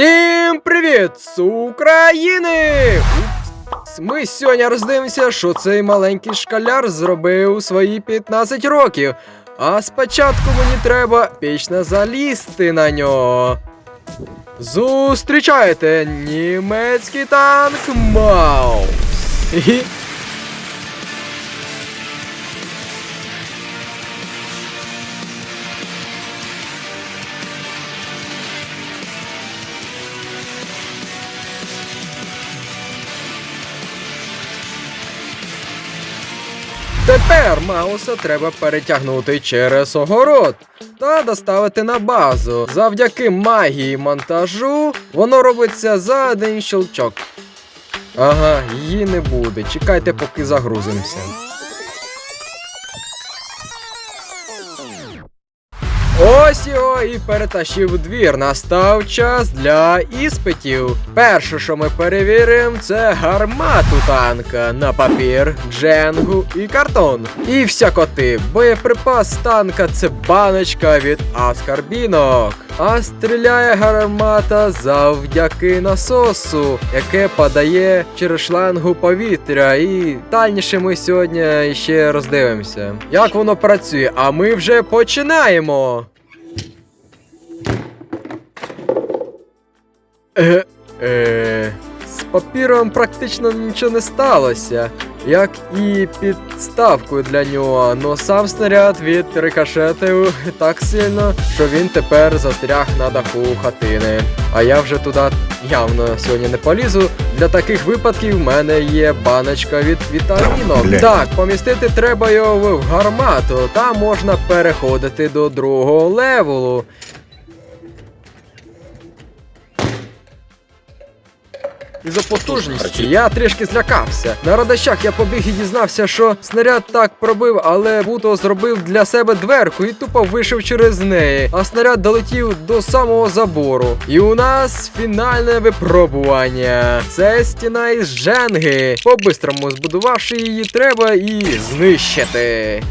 Всім привіт з України! Ми сьогодні роздивимося, що цей маленький шкаляр зробив у свої 15 років. А спочатку мені треба пічно залізти на нього. Зустрічайте німецький танк Маус. Тепер Мауса треба перетягнути через огород та доставити на базу. Завдяки магії монтажу воно робиться за один щелчок. Ага, її не буде. Чекайте, поки загрузимося. Ось його і перетащив двір. Настав час для іспитів. Перше, що ми перевіримо, це гармату танка на папір, дженгу і картон. І всякоти. Боєприпас танка це баночка від аскарбінок. А стріляє гармата завдяки насосу, яке подає через шлангу повітря. І дальніше ми сьогодні ще роздивимося, як воно працює. А ми вже починаємо. Е, е, з папіром практично нічого не сталося, як і підставкою для нього, но сам снаряд від відрикошетив так сильно, що він тепер застряг на даху хатини. А я вже туди явно сьогодні не полізу. Для таких випадків в мене є баночка від вітамінок. Так, помістити треба його в гармату, та можна переходити до другого левелу. І за потужністю я трішки злякався. На радощах я побіг і дізнався, що снаряд так пробив, але Буто зробив для себе дверку і тупо вийшов через неї. А снаряд долетів до самого забору. І у нас фінальне випробування. Це стіна із дженги. По-бистрому збудувавши її, треба і знищити.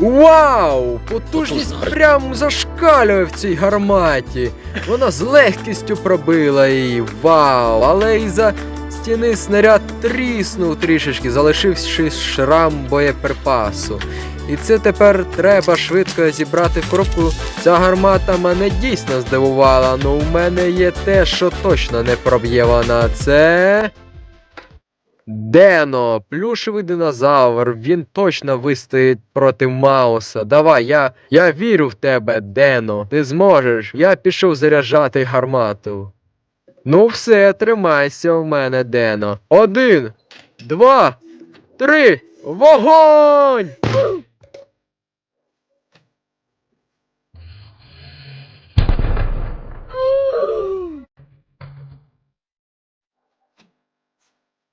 Вау! Потужність прям зашкалює в цій гарматі. Вона з легкістю пробила її. Вау! Але із за стіни снаряд тріснув трішечки, залишивши шрам боєприпасу. І це тепер треба швидко зібрати в коробку. Ця гармата мене дійсно здивувала, але у мене є те, що точно не проб'є вона. Це. Дено, плюшевий динозавр, він точно вистоїть проти Мауса. Давай, я, я вірю в тебе, Дено. Ти зможеш. Я пішов заряджати гармату. Ну все, тримайся в мене, Дено. Один, два, три, вогонь!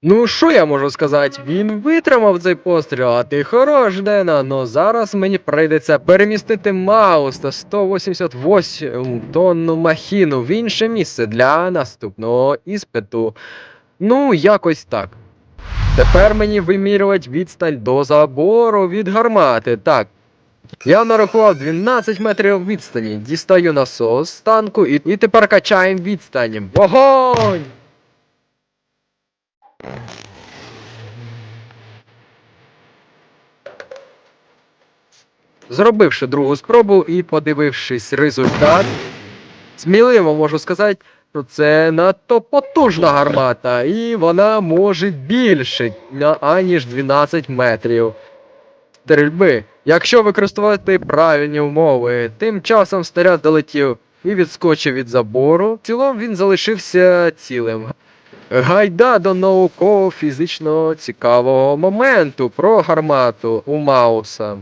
Ну, що я можу сказати? Він витримав цей постріл, а ти хорош, Дена. Но зараз мені прийдеться перемістити Маус та 188 тонну махіну в інше місце для наступного іспиту. Ну, якось так. Тепер мені вимірювати відстань до забору від гармати. Так. Я нарахував 12 метрів відстані. Дістаю насос з танку і, і тепер качаємо відстань. Вогонь! Зробивши другу спробу і подивившись результат, сміливо можу сказати, що це надто потужна гармата, і вона може більше, аніж 12 метрів. Стрільби. Якщо використовувати правильні умови, тим часом снаряд долетів і відскочив від забору. В цілому він залишився цілим. Гайда до науково-фізично цікавого моменту про гармату у Мауса.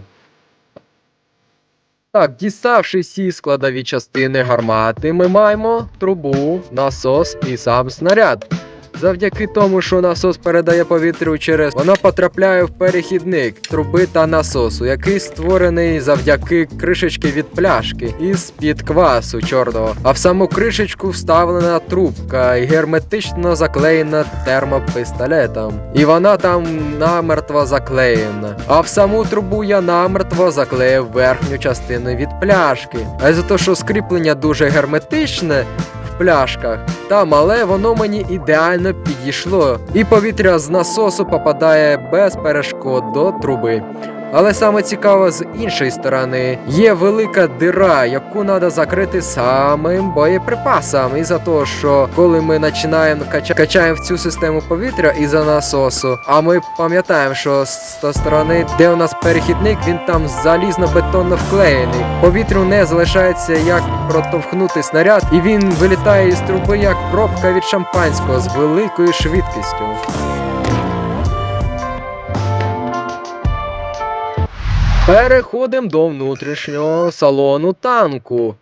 Так, діставши всі складові частини гармати, ми маємо трубу, насос і сам снаряд. Завдяки тому, що насос передає повітрю через воно потрапляє в перехідник труби та насосу, який створений завдяки кришечки від пляшки із під квасу чорного. А в саму кришечку вставлена трубка і герметично заклеєна термопистолетом. І вона там намертво заклеєна. А в саму трубу я намертво заклеїв верхню частину від пляшки. А за те, що скріплення дуже герметичне пляшках, та мале воно мені ідеально підійшло. І повітря з насосу попадає без перешкод до труби. Але саме цікаво з іншої сторони, є велика дира, яку треба закрити самим боєприпасом. І за того, що коли ми починаємо кача... качаємо в цю систему повітря із за насосу, а ми пам'ятаємо, що з тої сторони, де у нас перехідник, він там залізно-бетонно вклеєний. Повітрю не залишається як протовхнути снаряд, і він вилітає із труби як пробка від шампанського з великою швидкістю. Переходимо до внутрішнього салону танку.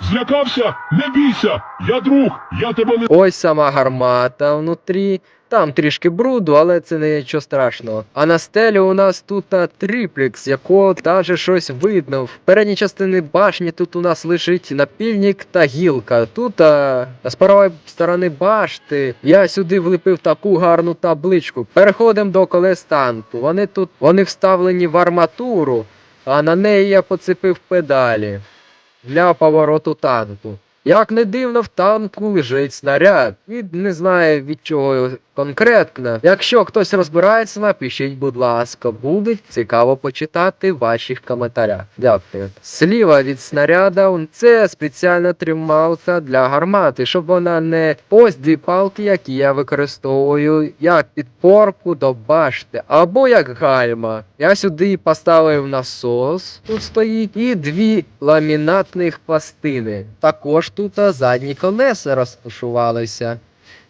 Злякався? Не бійся! Я друг, я тебе не Ось сама гармата внутрі. Там трішки бруду, але це не нічого страшного. А на стелі у нас тут а, триплекс, якого даже щось видно. В передній частині башні тут у нас лежить напільник та гілка. Тут а, з правої сторони башти я сюди вліпив таку гарну табличку. Переходимо до колес танку. Вони тут вони вставлені в арматуру, а на неї я поцепив педалі для повороту танку. Як не дивно, в танку лежить снаряд. Від не знаю від чого конкретно. Якщо хтось розбирається, напишіть, будь ласка, буде цікаво почитати в ваших коментарях. Дякую. Сліва від снаряда це спеціальна трималка для гармати, щоб вона не ось дві палки, які я використовую як підпорку до башти, або як гальма. Я сюди поставив насос, тут стоїть, і дві ламінатних пластини. Також тут задні колеса розташувалися.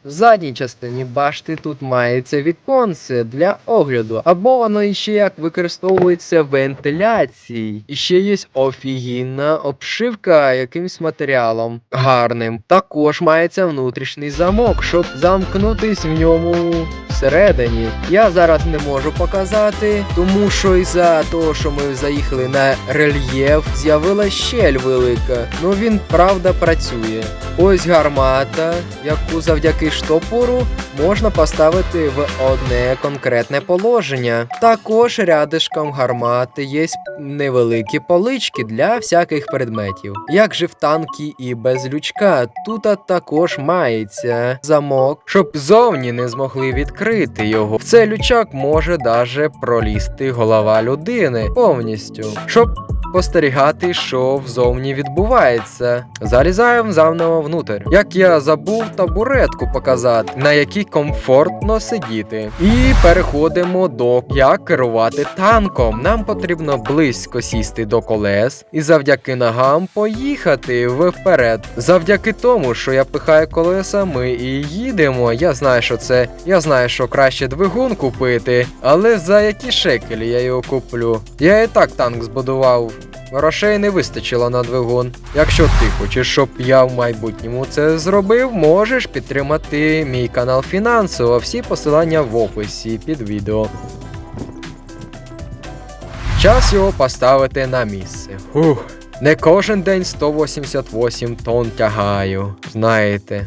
В задній частині башти тут мається віконце для огляду, або воно іще як використовується вентиляції. І ще є офігінна обшивка якимсь матеріалом гарним. Також мається внутрішній замок, щоб замкнутись в ньому всередині. Я зараз не можу показати, тому що із-за того, що ми заїхали на рельєф, з'явилась щель велика. Ну він правда працює. Ось гармата, яку завдяки штопору можна поставити в одне конкретне положення. Також рядишком гармати є невеликі полички для всяких предметів. Як же в танкі і без лючка, тут також мається замок, щоб зовні не змогли відкрити його. В цей лючак може даже пролізти голова людини повністю. Щоб спостерігати, що взовні відбувається. Залізаємо заново внутрь. Як я забув табуретку показати, на якій комфортно сидіти. І переходимо до як керувати танком. Нам потрібно близько сісти до колес і завдяки ногам поїхати вперед. Завдяки тому, що я пихаю колеса, ми і їдемо. Я знаю, що це. Я знаю, що краще двигун купити, але за які шекелі я його куплю? Я і так танк збудував. Грошей не вистачило на двигун. Якщо ти хочеш, щоб я в майбутньому це зробив, можеш підтримати мій канал фінансово. Всі посилання в описі під відео. Час його поставити на місце. Фух. Не кожен день 188 тонн тягаю. Знаєте.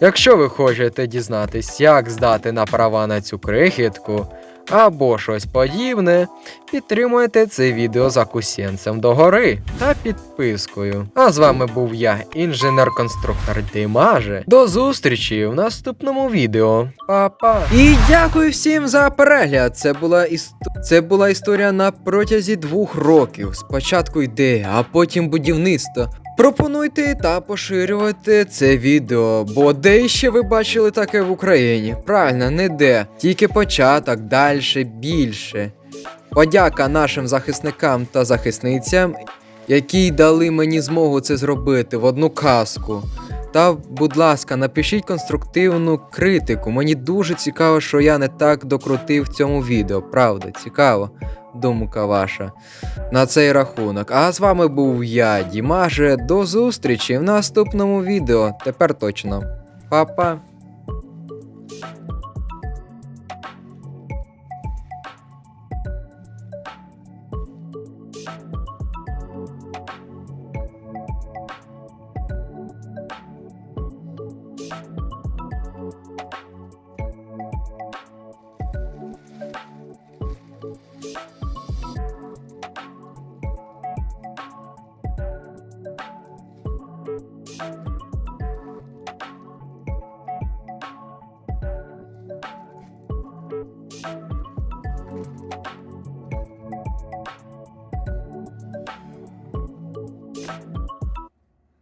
Якщо ви хочете дізнатись, як здати на права на цю крихітку або щось подібне, підтримуйте це відео закусенцем догори та підпискою. А з вами був я, інженер-конструктор Димаже. До зустрічі в наступному відео. Па-па! І дякую всім за перегляд. Це була іс... Це була історія на протязі двох років. Спочатку ідея, а потім будівництво. Пропонуйте та поширювати це відео, бо де ще ви бачили таке в Україні? Правильно, не де. Тільки початок, далі більше. Подяка нашим захисникам та захисницям, які дали мені змогу це зробити в одну казку. Та, будь ласка, напишіть конструктивну критику. Мені дуже цікаво, що я не так докрутив в цьому відео. Правда, цікаво. Думка ваша на цей рахунок. А з вами був я, Дімаже. До зустрічі в наступному відео. Тепер точно. Па-па.